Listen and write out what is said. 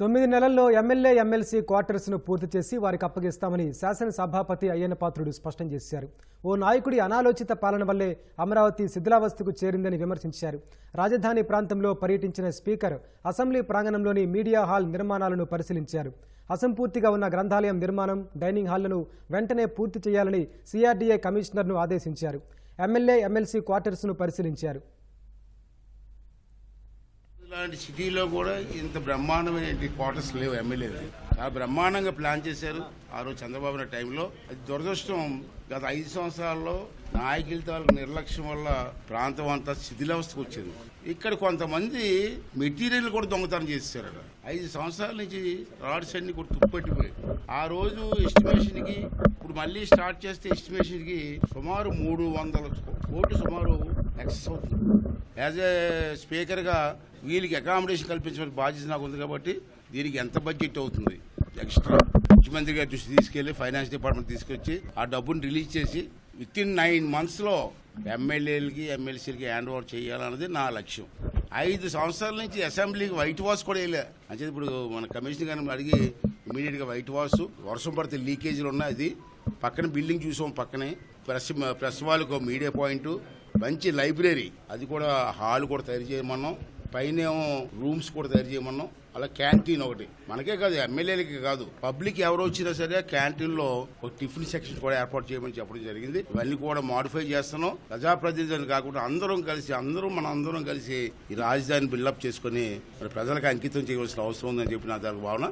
తొమ్మిది నెలల్లో MLA MLC క్వార్టర్స్ను పూర్తి చేసి వారికి అప్పగిస్తామని శాసన సభాపతి అయ్యన్న పాత్రుడు స్పష్టం చేశారు. ఓ నాయకుడి అనాలోచిత పాలన వల్లే అమరావతి శిథిలావస్థకు చేరిందని విమర్శించారు. రాజధాని ప్రాంతంలో పర్యటించిన స్పీకర్ అసెంబ్లీ ప్రాంగణంలోని మీడియా హాల్ నిర్మాణాలను పరిశీలించారు. అసంపూర్తిగా ఉన్న గ్రంథాలయం నిర్మాణం డైనింగ్ హాళ్ళను వెంటనే పూర్తి చేయాలని సిఆర్డీఏ కమిషనర్ను ఆదేశించారు. ఎమ్మెల్యే ఎమ్మెల్సీ క్వార్టర్స్ను పరిశీలించారు. ఇలాంటి సిటీలో కూడా ఇంత బ్రహ్మాండమైన క్వార్టర్స్ లేవు ఎమ్మెల్యేలు. చాలా బ్రహ్మాండంగా ప్లాన్ చేశారు ఆ రోజు చంద్రబాబు నాయుడు టైంలో. అది దురదృష్టం. గత ఐదు సంవత్సరాల్లో నాయకుల తాలూకు నిర్లక్ష్యం వల్ల ప్రాంతం అంతా శిథిలావస్థకు వచ్చింది. ఇక్కడ కొంతమంది మెటీరియల్ కూడా దొంగతనం చేశారు ఐదు సంవత్సరాల నుంచి రాడ్స్ అన్ని కూడా తుప్పట్టిపోయాయి. ఆ రోజు ఎస్టిమేషన్కి ఇప్పుడు మళ్ళీ స్టార్ట్ చేస్తే ఎస్టిమేషన్కి సుమారు మూడు వందల కోట్లు సుమారు ఎక్సెస్ అవుతుంది యాజ్ ఏ స్పీకర్గా వీళ్ళకి అకామిడేషన్ కల్పించే బాధ్యత నాకు ఉంది కాబట్టి దీనికి ఎంత బడ్జెట్ అవుతుంది? ఎక్స్ట్రా ముఖ్యమంత్రి గారి దృష్టి తీసుకెళ్ళి ఫైనాన్స్ డిపార్ట్మెంట్ తీసుకొచ్చి ఆ డబ్బుని రిలీజ్ చేసి విత్ ఇన్ నైన్ మంత్స్లో ఎమ్మెల్యేలకి ఎమ్మెల్సీలకి హ్యాండ్ ఓవర్ చేయాలన్నది నా లక్ష్యం. ఐదు సంవత్సరాల నుంచి అసెంబ్లీకి వైట్ వాష్ కూడా వేయలే. అంటే ఇప్పుడు మన కమిషన్ గారిని అడిగి ఇమీడియట్గా వైట్ వాష్ వర్షం పడితే లీకేజీలు ఉన్నాయి. అది పక్కన బిల్డింగ్ చూసాం పక్కనే. ప్రెస్ ప్రెస్ వాళ్ళకు మీడియా పాయింట్ మంచి లైబ్రరీ. అది కూడా హాల్ కూడా తయారు చేయమన్నాం. పైన రూమ్స్ కూడా తయారు చేయమన్నాం. అలా క్యాంటీన్ ఒకటి. మనకే కాదు ఎమ్మెల్యేలకి కాదు. పబ్లిక్ ఎవరు వచ్చినా సరే క్యాంటీన్లో ఒక టిఫిన్ సెక్షన్ కూడా ఏర్పాటు చేయమని చెప్పడం జరిగింది. ఇవన్నీ కూడా మాడిఫై చేస్తున్నాం. ప్రజాప్రతినిధులు కాకుండా అందరం కలిసి అందరం మన అందరం కలిసి ఈ రాజధాని బిల్డప్ చేసుకుని మరి ప్రజలకు అంకితం చేయవలసిన అవసరం ఉందని చెప్పి నా దాని భావన.